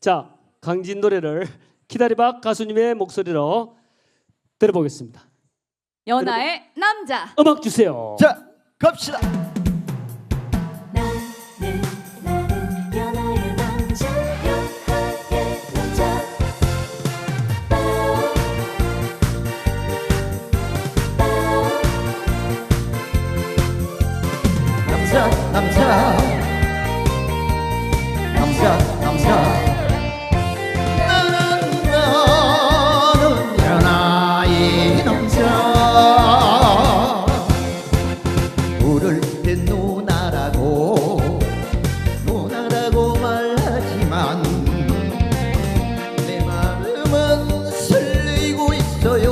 자, 강진 노래를 기다리박 가수님의 목소리로 들어보겠습니다. 연하의 남자. 음악 주세요. 자 갑시다. 나는 나는 연하의 남자 연하의 남자 남자 남자 남자 연하의 남자 물을 때 누나라고 누나라고 말하지만 내 마음은 설레이고 있어요.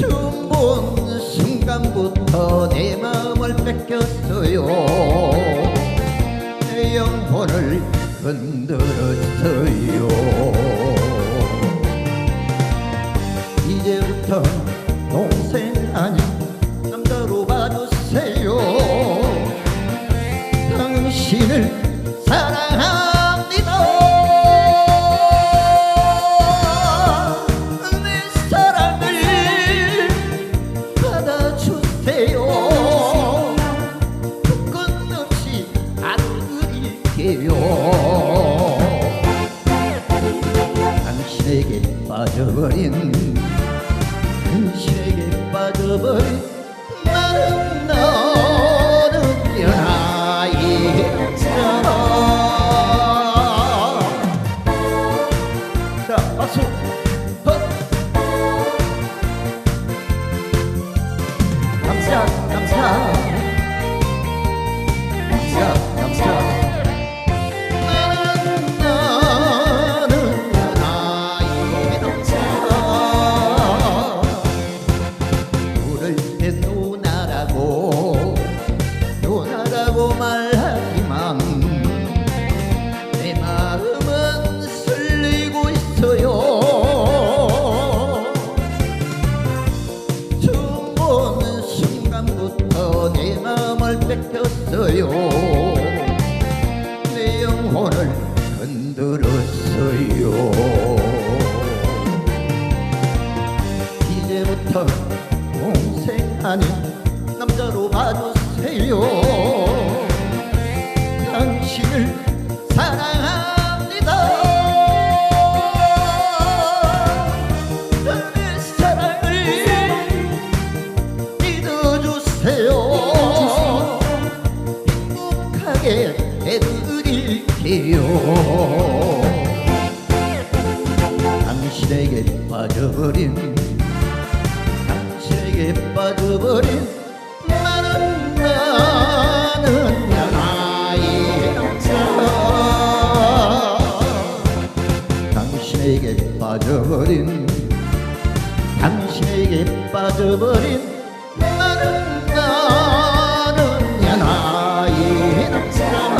처음 본 순간부터 내 마음을 뺏겼어요. 내 영혼을 흔들었어요 안드릴게요. 당신에게 빠져버린 당신에게 빠져버린 내 마음을 뺏겼어요. 내 영혼을 흔들었어요. 이제부터 동생 아닌 남자로 봐주세요 해드릴게요. 당신에게 빠져버린 당신에게 빠져버린 빠져버린 당신에게 빠져버린 나는 Yeah.